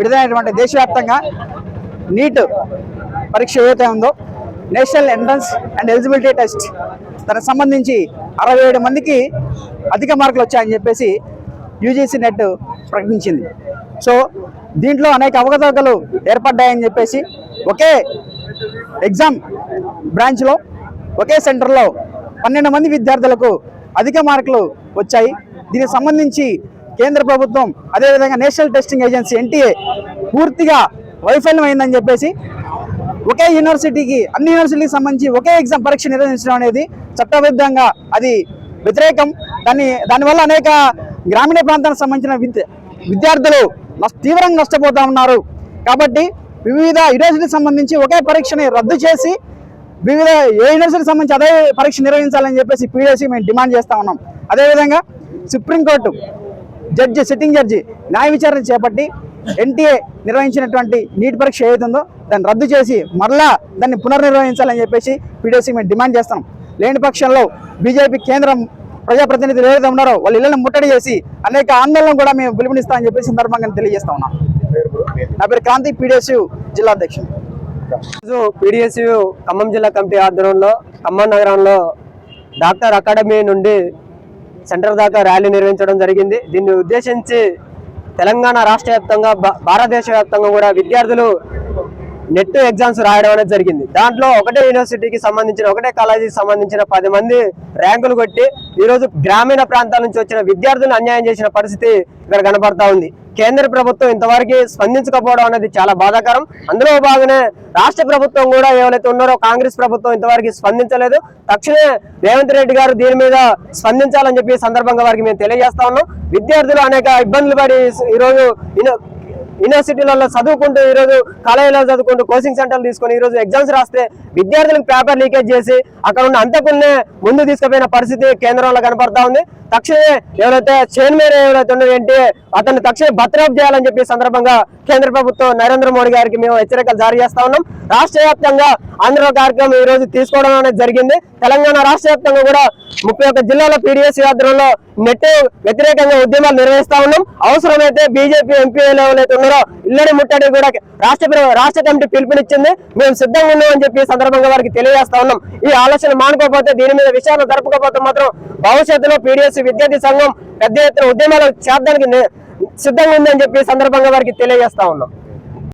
విడుదలైనటువంటి దేశవ్యాప్తంగా నీట్ పరీక్ష ఏదైతే ఉందో national entrance and eligibility test దానికి సంబంధించి అరవై ఏడు మందికి అధిక మార్కులు వచ్చాయని చెప్పేసి యూజీసీ నెట్ ప్రకటించింది. సో దీంట్లో అనేక అవకతవకలు ఏర్పడ్డాయని చెప్పేసి ఒకే ఎగ్జామ్ బ్రాంచ్లో ఒకే సెంటర్లో పన్నెండు మంది విద్యార్థులకు అధిక మార్కులు వచ్చాయి. దీనికి సంబంధించి కేంద్ర ప్రభుత్వం అదేవిధంగా నేషనల్ టెస్టింగ్ ఏజెన్సీ ఎన్టీఏ పూర్తిగా వైఫల్యం అయిందని చెప్పేసి ఒకే యూనివర్సిటీకి అన్ని యూనివర్సిటీకి సంబంధించి ఒకే ఎగ్జామ్ పరీక్ష నిర్వహించడం అనేది చట్టవిరుద్ధంగా అది వ్యతిరేకం. దాన్ని దానివల్ల అనేక గ్రామీణ ప్రాంతానికి సంబంధించిన విద్య విద్యార్థులు నష్ట- తీవ్రంగా నష్టపోతా ఉన్నారు. కాబట్టి వివిధ యూనివర్సిటీకి సంబంధించి ఒకే పరీక్షని రద్దు చేసి వివిధ ఏ యూనివర్సిటీకి సంబంధించి అదే పరీక్ష నిర్వహించాలని చెప్పేసి పీడీఎస్సీ మేము డిమాండ్ చేస్తూ ఉన్నాం. అదేవిధంగా సుప్రీంకోర్టు జడ్జి సిట్టింగ్ జడ్జి న్యాయ విచారణ చేపట్టి ఎన్టీఏ నిర్వహించినటువంటి నీట్ పరీక్ష ఏదైతుందో దాన్ని రద్దు చేసి మరలా దాన్ని పునర్నిర్వహించాలని చెప్పేసి పీడీఎస్సీ మేము డిమాండ్ చేస్తాం లేని పక్షంలో బీజేపీ కేంద్రం ప్రజాప్రతినిధులు ఏదైతే ఉన్నారో వాళ్ళ ఇళ్ళను ముట్టడి చేసి అనేక ఆందోళన కూడా మేము పిలుపునిస్తామని చెప్పేసి సందర్భంగా తెలియజేస్తా ఉన్నాం. నా పేరు క్రాంతి పీడీఎస్యు జిల్లా అధ్యక్షుడు. పీడిఎస్యు ఖమ్మం జిల్లా కమిటీ ఆధ్వర్యంలో ఖమ్మం నగరంలో డాక్టర్ అకాడమీ నుండి సెంటర్ దాకా ర్యాలీ నిర్వహించడం జరిగింది. దీన్ని ఉద్దేశించి తెలంగాణ రాష్ట్ర వ్యాప్తంగా భా- భారతదేశ వ్యాప్తంగా కూడా విద్యార్థులు నెట్ ఎగ్జామ్స్ రాయడం అనేది జరిగింది. దాంట్లో ఒకటే యూనివర్సిటీకి సంబంధించిన ఒకటే కాలేజీకి సంబంధించిన పది మంది ర్యాంకులు కొట్టి ఈరోజు గ్రామీణ ప్రాంతాల నుంచి వచ్చిన విద్యార్థులను అన్యాయం చేసిన పరిస్థితి ఇక్కడ కనపడతా ఉంది. కేంద్ర ప్రభుత్వం ఇంతవరకు స్పందించకపోవడం అనేది చాలా బాధాకరం. అందులో భాగమే రాష్ట్ర ప్రభుత్వం కూడా ఎవరైతే ఉన్నారో కాంగ్రెస్ ప్రభుత్వం ఇంతవరకు స్పందించలేదు. తక్షణమే రేవంత్ రెడ్డి గారు దీని మీద స్పందించాలని చెప్పి సందర్భంగా వారికి మేము తెలియజేస్తా ఉన్నాం. విద్యార్థులు అనేక ఇబ్బందులు పడి ఈరోజు యూనివర్సిటీలలో చదువుకుంటూ ఈ రోజు కాలేజీలో చదువుకుంటూ కోచింగ్ సెంటర్లు తీసుకొని ఈ రోజు ఎగ్జామ్స్ రాస్తే విద్యార్థులకు పేపర్ లీకేజ్ చేసి అక్కడ ఉన్న అంతకున్నే ముందు తీసుకుపోయిన పరిస్థితి కేంద్రంలో కనపడతా ఉంది. తక్షణమే ఎవరైతే చైర్మన్ ఎవరైతే ఉన్నారో ఏంటి అతన్ని తక్షణమే బత్రాప్ చేయాలని చెప్పి సందర్భంగా కేంద్ర ప్రభుత్వం నరేంద్ర మోడీ గారికి మేము హెచ్చరికలు జారీ చేస్తా ఉన్నాం. రాష్ట్ర వ్యాప్తంగా ఆంధ్ర కార్యక్రమం ఈ రోజు తీసుకోవడం అనేది జరిగింది. తెలంగాణ రాష్ట్ర వ్యాప్తంగా కూడా ముప్పై ఒక్క జిల్లాల పీడిఎస్ ఆధ్వర్యంలో నెట్ వ్యతిరేకంగా ఉద్యమాలు నిర్వహిస్తా ఉన్నాం. అవసరమైతే బీజేపీ ఎంపీ ఎవరైతే ఉన్నారో ఇల్లడి ముట్టడి కూడా రాష్ట్ర రాష్ట్ర కమిటీ పిలుపునిచ్చింది. మేము సిద్ధంగా ఉన్నాం అని చెప్పి సందర్భంగా వారికి తెలియజేస్తా ఉన్నాం. ఈ ఆలోచన మానుకోకపోతే దీని మీద విషయాలు జరపకపోతే మాత్రం భవిష్యత్తులో పీడిఎస్ విద్యార్థి సంఘం పెద్ద ఎత్తున ఉద్యమాలు చేద్దానికి సిద్ధంగా ఉందని చెప్పి సందర్భంగా వారికి తెలియజేస్తా ఉన్నాం.